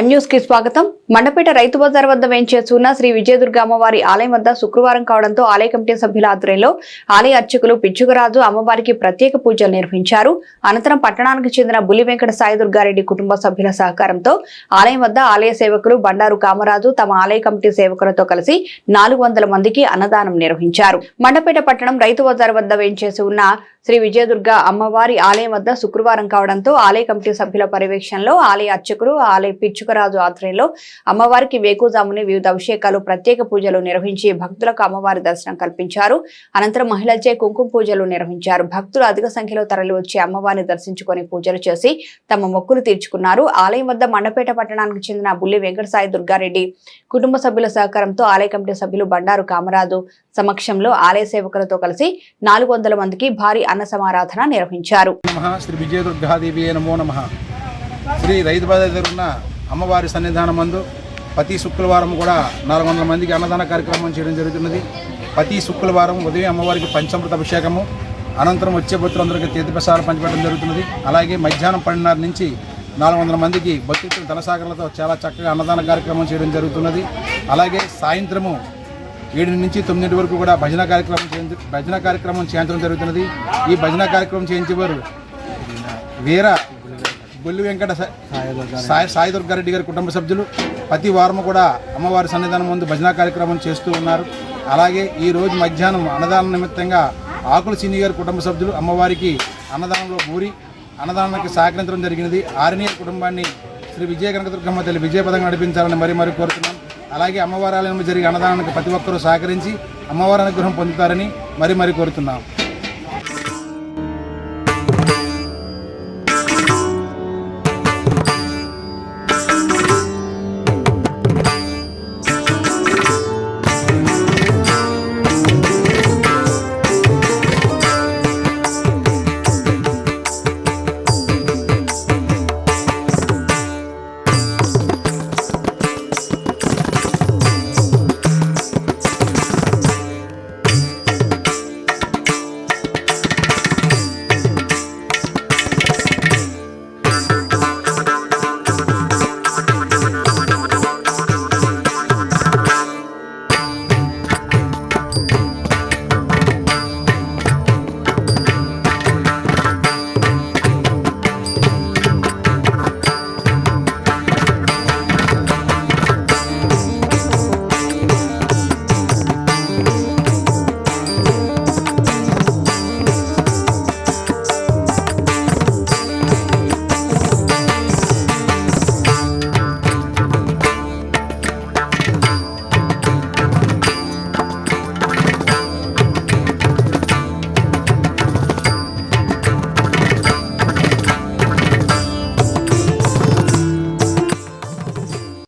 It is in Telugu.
కి స్వాగతం. మండపేట రైతు బజార్ వద్ద వేయించేస్తున్న శ్రీ విజయదుర్గ అమ్మవారి ఆలయం వద్ద శుక్రవారం కావడంతో ఆలయ కమిటీ సభ్యుల ఆధ్వర్యంలో ఆలయ అర్చకులు పిచ్చుకరాజు అమ్మవారికి ప్రత్యేక పూజలు నిర్వహించారు. అనంతరం పట్టణానికి చెందిన బుల్లి వెంకట సాయి దుర్గారెడ్డి కుటుంబ సభ్యుల సహకారంతో ఆలయం వద్ద ఆలయ సేవకులు బండారు కామరాజు తమ ఆలయ కమిటీ సేవకులతో కలిసి నాలుగు వందల మందికి అన్నదానం నిర్వహించారు. మండపేట పట్టణం రైతు బజార్ వద్ద వేయించేసి ఉన్న శ్రీ విజయదుర్గ అమ్మవారి ఆలయం వద్ద శుక్రవారం కావడంతో ఆలయ కమిటీ సభ్యుల పర్యవేక్షణలో ఆలయ అర్చకులు ఆలయ పిచ్చుకరాజు ఆధ్వర్యంలో అమ్మవారికి వేకుజాముని వివిధ అభిషేకాలు ప్రత్యేక పూజలు నిర్వహించి భక్తులకు అమ్మవారి దర్శనం కల్పించారు. అనంతరం మహిళలచే కుంకుమ పూజలు నిర్వహించారు. భక్తులు అధిక సంఖ్యలో తరలి వచ్చి అమ్మవారిని దర్శించుకొని పూజలు చేసి తమ మొక్కులు తీర్చుకున్నారు. ఆలయం వద్ద మండపేట పట్టణానికి చెందిన బుల్లి వెంకటసాయి దుర్గారెడ్డి కుటుంబ సభ్యుల సహకారంతో ఆలయ కమిటీ సభ్యులు బండారు కామరాజు సమక్షంలో ఆలయ సేవకులతో కలిసి నాలుగు వందల మందికి భారీ అన్న సమారాధన నిర్వహించారు. శ్రీ విజయ దుర్గాదేవి నమో నమ. శ్రీ రైతు బాధ దగ్గర ఉన్న అమ్మవారి సన్నిధానం మందు ప్రతి శుక్రవారం కూడా నాలుగు వందల మందికి అన్నదాన కార్యక్రమం చేయడం జరుగుతున్నది. ప్రతి శుక్రవారం ఉదయం అమ్మవారికి పంచామృత అభిషేకము అనంతరం వచ్చే భక్తులందరికీ తీర్థప్రసారం పంచిపెట్టడం జరుగుతున్నది. అలాగే మధ్యాహ్నం పన్నెండున్నర నుంచి నాలుగు వందల మందికి భక్తులు ధనసాగర్లతో చాలా చక్కగా అన్నదాన కార్యక్రమం చేయడం జరుగుతున్నది. అలాగే సాయంత్రము ఏడు నుంచి తొమ్మిది వరకు కూడా భజన కార్యక్రమం చేయించ భజన కార్యక్రమం చేయించడం జరుగుతున్నది. ఈ భజన కార్యక్రమం చేయించేవారు వీర బొల్లి వెంకట సాయి సాయి దుర్గారెడ్డి గారి కుటుంబ సభ్యులు ప్రతి వారం కూడా అమ్మవారి సన్నిధానం ముందు భజన కార్యక్రమం చేస్తూ ఉన్నారు. అలాగే ఈ రోజు మధ్యాహ్నం అన్నదానం నిమిత్తంగా ఆకుల సిన్ని గారి కుటుంబ సభ్యులు అమ్మవారికి అన్నదానంలో బూరి అన్నదానానికి సహకరించడం జరిగినది. ఆర్నీయ కుటుంబాన్ని శ్రీ విజయ కనకదుర్గమ్మ తల్లి విజయపదంగా నడిపించాలని మరీ మరీ కోరుతున్నాం. అలాగే అమ్మవారి ఆలయంలో జరిగే అన్నదానానికి ప్రతి ఒక్కరూ సహకరించి అమ్మవారి అనుగ్రహం పొందుతారని మరీ మరీ కోరుతున్నాం.